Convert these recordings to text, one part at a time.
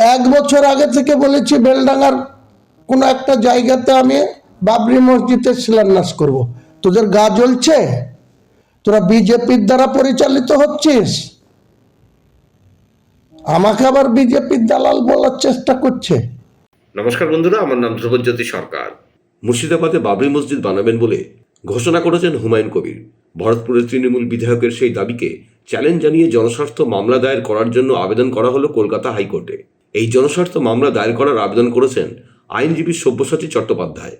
এক বছর আগে থেকে বলেছি বেলডাঙ্গার কোনো একটা জায়গাতে আমি বাবরি মসজিদের শিলান্যাস করব। তোদের গা জ্বলছে? তোরা বিজেপির দ্বারা পরিচালিত হচ্ছিস? আমাকে আবার বিজেপির দালাল বলার চেষ্টা করছে। নমস্কার বন্ধুরা আমার নাম ধ্রুবজ্যোতি সরকার। মুর্শিদাবাদে বাবরি মসজিদ বানাবেন বলে ঘোষণা করেছেন হুমায়ুন কবির। ভরতপুরের তৃণমূল বিধায়কের সেই দাবিকে চ্যালেঞ্জ জানিয়ে জনস্বার্থ মামলা দায়ের করার জন্য আবেদন করা হলো কলকাতা হাইকোর্টে। এই জনস্বার্থ মামলা দায়ের করার আবেদন করেছেন আইনজীবী সব্যসাচী চট্টোপাধ্যায়।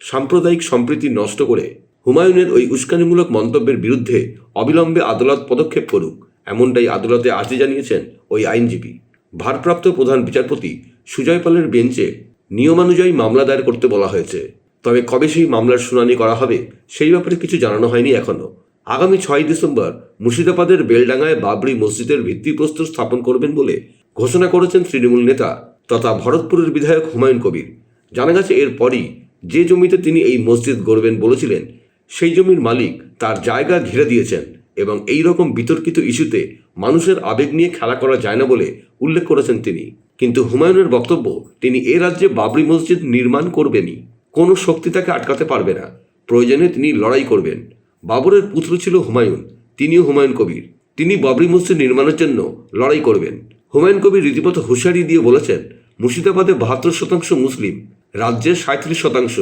সাম্প্রদায়িক সম্প্রীতি নষ্ট করে হুমায়ুনের ওই উস্কানিমূলক মন্তব্যের বিরুদ্ধে অবিলম্বে আদালত পদক্ষেপ করুক, এমনটাই আদালতে আর্জি জানিয়েছেন ওই আইনজীবী। ভারপ্রাপ্ত প্রধান বিচারপতি সুজয় পালের বেঞ্চে নিয়মানুযায়ী মামলা দায়ের করতে বলা হয়েছে। তবে কবে সেই মামলার শুনানি করা হবে সেই ব্যাপারে কিছু জানানো হয়নি এখনও। আগামী ছয় ডিসেম্বর মুর্শিদাবাদের বেলডাঙ্গায় বাবরি মসজিদের ভিত্তিপ্রস্তর স্থাপন করবেন বলে ঘোষণা করেছেন তৃণমূল নেতা তথা ভরতপুরের বিধায়ক হুমায়ুন কবির। জানা গেছে এরপরই যে জমিতে তিনি এই মসজিদ গড়বেন বলেছিলেন, সেই জমির মালিক তার জায়গা ঘিরে দিয়েছেন এবং এই রকম বিতর্কিত ইস্যুতে মানুষের আবেগ নিয়ে খেলা করা যায় না বলে উল্লেখ করেছেন তিনি। কিন্তু হুমায়ুনের বক্তব্য, তিনি এ রাজ্যে বাবরি মসজিদ নির্মাণ করবেনই। কোনো শক্তি তাকে আটকাতে পারবে না। প্রয়োজনে তিনি লড়াই করবেন। বাবরের পুত্র ছিল হুমায়ুন, তিনিও হুমায়ুন কবির। তিনি বাবরি মসজিদ নির্মাণের জন্য লড়াই করবেন। হুমায়ুন কবির রীতিমতো হুঁশিয়ারি দিয়ে বলেছেন, মুর্শিদাবাদে বাহাত্তর শতাংশ মুসলিম রাজ্যের সাঁত্রিশ শতাংশ,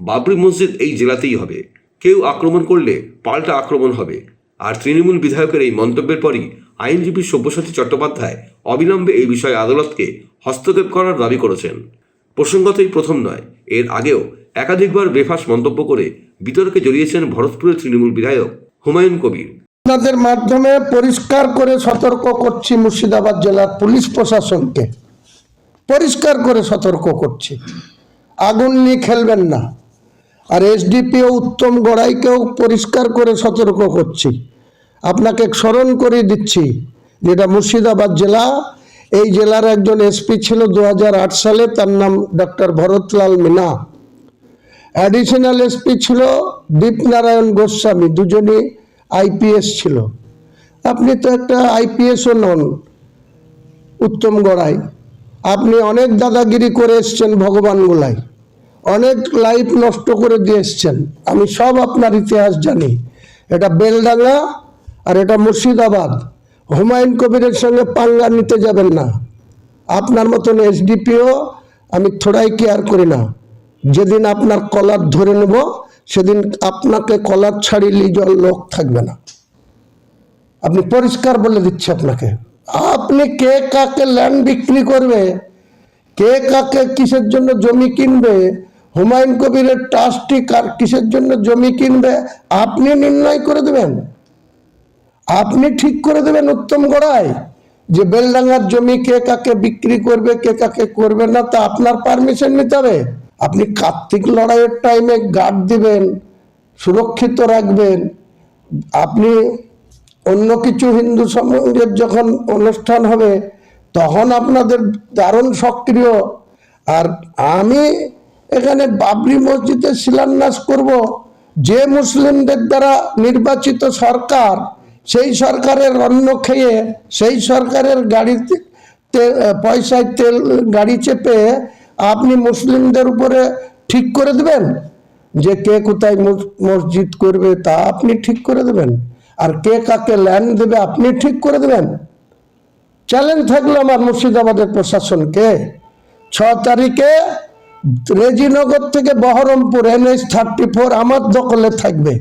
বাবরি মসজিদ এই জেলাতেই হবে। কেউ আক্রমণ করলে পাল্টা আক্রমণ হবে। আর তৃণমূল বিধায়কের এই মন্তব্যের পরই আইনজীবী সব্যসাচী চট্টোপাধ্যায় অবিলম্বে এই বিষয়ে আদালতকে হস্তক্ষেপ করার দাবি করেছেন। প্রসঙ্গত এই প্রথম নয়, এর আগেও একাধিকবার বেফাস মন্তব্য করে বিতর্কে জড়িয়েছেন ভরতপুরের তৃণমূল বিধায়ক হুমায়ুন কবির। আপনাদের মাধ্যমে পরিষ্কার করে সতর্ক করছি মুর্শিদাবাদ জেলার পুলিশ প্রশাসনকে। পরিষ্কার করে সতর্ক করছি। আগুন নিয়ে খেলবেন না। আর এসডিপিও উত্তম গড়াইকেও পরিষ্কার করে সতর্ক করছি। আপনাকে স্মরণ করে দিচ্ছি যেটা মুর্শিদাবাদ জেলা। এই জেলার একজন এসপি ছিল দু হাজার আট সালে, তার নাম doctor Bharatlal Meena. Additional SP ছিল দীপনারায়ণ গোস্বামী, দুজনই আইপিএস ছিল। আপনি তো একটা আইপিএসও নন, উত্তম গড়াই। আপনি অনেক দাদাগিরি করে এসছেন ভগবান গোলাই অনেক লাইফ নষ্ট করে দিয়ে এসছেন। আমি সব আপনার ইতিহাস জানি। এটা বেলডাঙ্গা আর এটা মুর্শিদাবাদ। হুমায়ুন কবিরের সঙ্গে পাঙ্গা নিতে যাবেন না। আপনার মতন এসডিপিও আমি থোড়াই কেয়ার করি না। যেদিন আপনার কলার ধরে নেব সেদিন আপনাকে কলার ছাড়ি লিজল লোক থাকবে না। আপনি পরিষ্কার বলে দিচ্ছি আপনাকে। আপনি কে কাকে ল্যান্ড বিক্রি করবে, কে কাকে কিসের জন্য জমি কিনবে, হুমায়ুন কবিরের ট্রাস্টি কার কিসের জন্য জমি কিনবে, আপনি নির্ণয় করে দেবেন। আপনি ঠিক করে দেবেন উত্তম গড়ায় যে বেলডাঙ্গার জমি কে কাকে বিক্রি করবে, কে কাকে করবে না তা আপনার পারমিশন নিতে হবে। আপনি কার্তিক লড়াইয়ের টাইমে গার্ড দিবেন, সুরক্ষিত রাখবেন। আপনি অন্য কিছু হিন্দু সমাজের যখন অনুষ্ঠান হবে, তখন আপনাদের দারুণ সক্রিয়। আর আমি এখানে বাবরি মসজিদের শিলান্যাস করব। যে মুসলিমদের দ্বারা নির্বাচিত সরকার, সেই সরকারের অন্ন খেয়ে, সেই সরকারের গাড়িতে পয়সায় তেল, গাড়ি চেপে আপনি মুসলিমদের উপরে ঠিক করে দেবেন? যে কে কোথায় মসজিদ করবে তা আপনি ঠিক করে দেবেন। আর কে কাকে ল্যান্ড দেবে আপনি ঠিক করে দেবেন। চ্যালেঞ্জ থাকল আমার মুর্শিদাবাদের প্রশাসনকে ছ তারিখে রেজিনগর থেকে বহরমপুর এনএস থার্টি ফোর আমার দখলে থাকবে।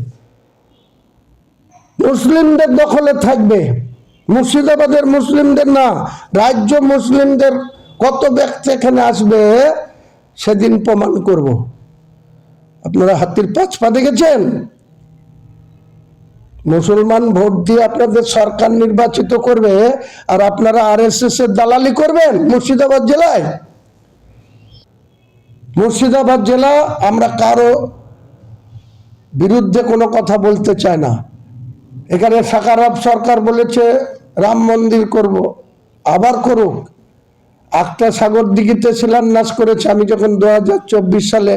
মুসলিমদের দখলে থাকবে। মুর্শিদাবাদের মুসলিমদের না, রাজ্য মুসলিমদের কত ব্যক্তি এখানে আসবে সেদিন প্রমাণ করব। আপনারা হাতির পাঁচ পা দেখেছেন? মুসলমান ভোট দিয়ে আপনাদের সরকার নির্বাচিত করবে আর আপনারা আর এস এর দালালি করবেন মুর্শিদাবাদ জেলায়? মুর্শিদাবাদ জেলা আমরা কারও বিরুদ্ধে কোনো কথা বলতে চাই না। এখানে সাকারাব সরকার বলেছে, রাম মন্দির করব, আবার করুক। একটা সাগর দিঘিতে শিলান্যাস করেছে। আমি যখন দু হাজার চব্বিশ সালে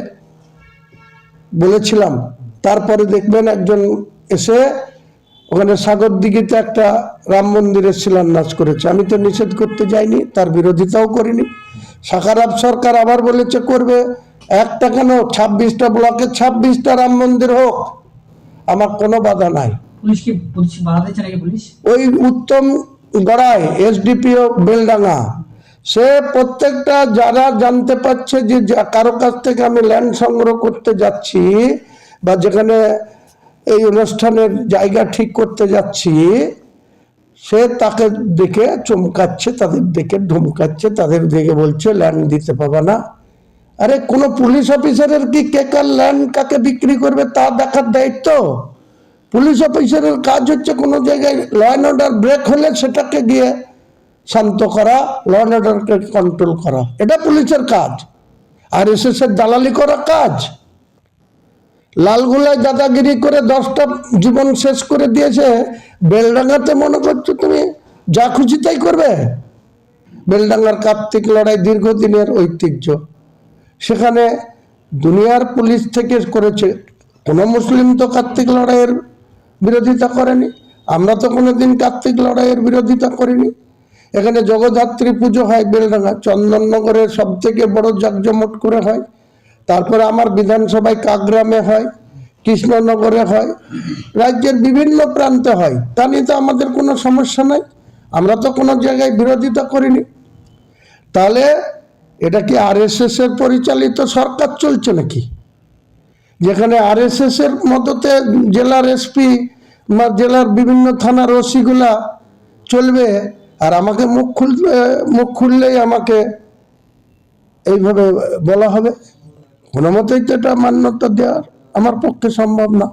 বলেছিলাম তারপরে দেখবেন একজন এসে ওখানে সাগর দিঘিতে একটা রাম মন্দিরের শিলান্যাস করেছে। আমি তো নিষেধ করতে যাইনি তার বিরোধিতাও করিনি। সাকারাব সরকার আবার বলেছে করবে একটা কেন? ছাব্বিশটা ব্লকে ছাব্বিশটা রাম মন্দির হোক। আমার কোনো বাধা নাই। ওই উত্তম গড়াই এসডিপিও বেলডাঙ্গা। সে প্রত্যেকটা যারা জানতে পারছে যে কারও কাছ থেকে আমি ল্যান্ড সংগ্রহ করতে যাচ্ছি বা যেখানে এই অনুষ্ঠানের জায়গা ঠিক করতে যাচ্ছি, সে তাকে দেখে চমকাচ্ছে, তাদের দেখে ধমকাচ্ছে, তাদের দেখে বলছে ল্যান্ড দিতে পারবে না। আরে কোনো পুলিশ অফিসারের কি কে কার ল্যান্ড কাকে বিক্রি করবে তা দেখার দায়িত্ব? পুলিশ অফিসারের কাজ হচ্ছে কোনো জায়গায় ল অ্যান্ড অর্ডার ব্রেক হলে সেটাকে গিয়ে শান্ত করা ল অর্ডারকে কন্ট্রোল করা। এটা পুলিশের কাজ। আর এস এর দালালি করা কাজ। লালগুলায় দাদাগিরি করে দশটা জীবন শেষ করে দিয়েছে, বেলডাঙ্গাতে মনে করছ তুমি? যা খুশি তাই করবে। বেলডাঙ্গার কার্তিক লড়াই দীর্ঘদিনের ঐতিহ্য। সেখানে দুনিয়ার পুলিশ থেকে করেছে, কোনো মুসলিম তো কার্তিক লড়াইয়ের বিরোধিতা করেনি। আমরা তো কোনোদিন কার্তিক লড়াইয়ের বিরোধিতা করিনি। এখানে জগদ্ধাত্রী পুজো হয় বেলডাঙ্গা। চন্দননগরের সব থেকে বড় জাঁকজমট করে হয়। তারপরে আমার বিধানসভায় কাগ্রামে হয়, কৃষ্ণনগরে হয়। রাজ্যের বিভিন্ন প্রান্তে হয়। তা নিয়ে তো আমাদের কোনো সমস্যা নাই। আমরা তো কোনো জায়গায় বিরোধিতা করিনি। তাহলে এটা কি আরএসএস এর পরিচালিত সরকার চলছে নাকি? যেখানে আরএসএস এর মতোতে জেলার এসপি বা জেলার বিভিন্ন থানার ওসিগুলা চলবে আর আমাকে মুখ খুললে, মুখ খুললেই আমাকে এইভাবে বলা হবে। কোনো মতেই তো এটা মান্যতা দেওয়ার আমার পক্ষে সম্ভব না।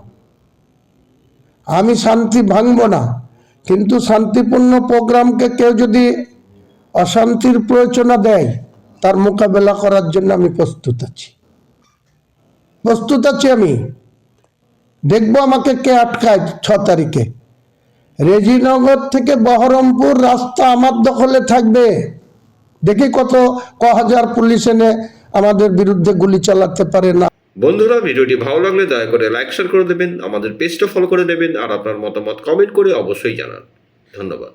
আমি শান্তি ভাঙবো না, কিন্তু শান্তিপূর্ণ প্রোগ্রামকে কেউ যদি অশান্তির প্রয়োজনা দেয়, তার মোকাবেলা করার জন্য আমি প্রস্তুত আছি। প্রস্তুত আছি আমি। দেখব আমাকে কে আটকায় ছ তারিখে। রেজিনগর থেকে বহরমপুর রাস্তা আমার দখলে থাকবে। দেখি কত ক হাজার পুলিশ এনে আমাদের বিরুদ্ধে গুলি চালাতে পারে না। বন্ধুরা, ভিডিওটি ভালো লাগলে দয়া করে লাইক শেয়ার করে দেবেন, আমাদের পেজটা ফলো করে দেবেন, আর আপনার মতামত কমেন্ট করে অবশ্যই জানান। ধন্যবাদ।